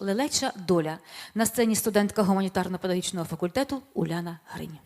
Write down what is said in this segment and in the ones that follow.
лелеча доля на сцені студентка гуманітарно-педагогічного факультету Уляна Гринь.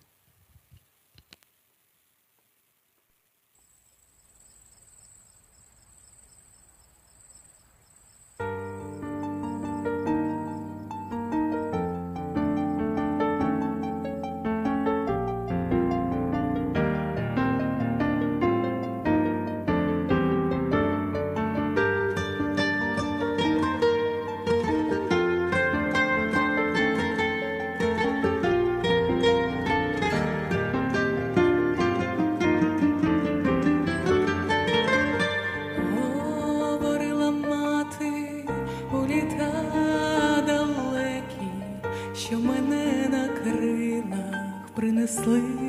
принесли.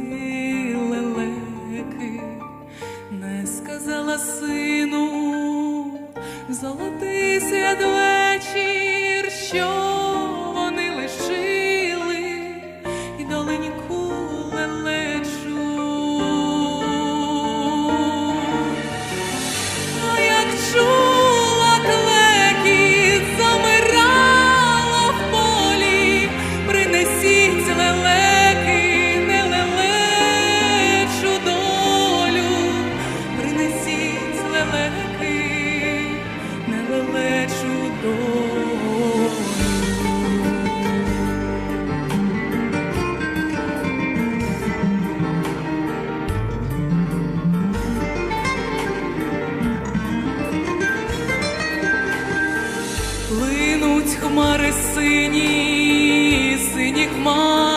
плинуть хмари сині, сині хмари.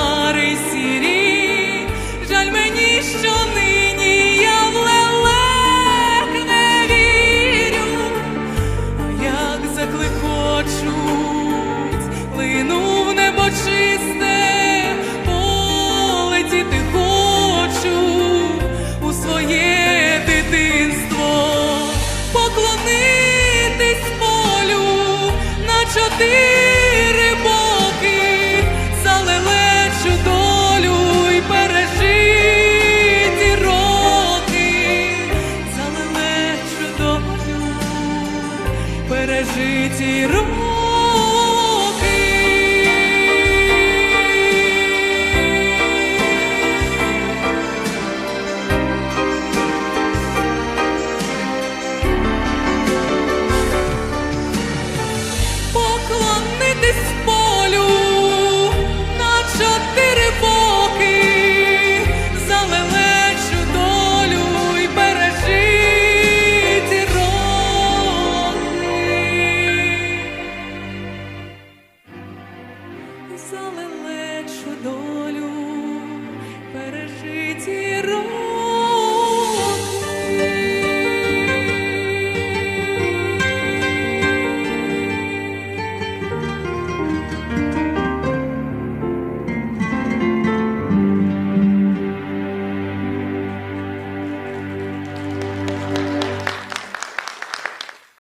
чотири боки долю пережиті роки, залилечу долю, пережиті роки. саме легшу долю пережиті роль.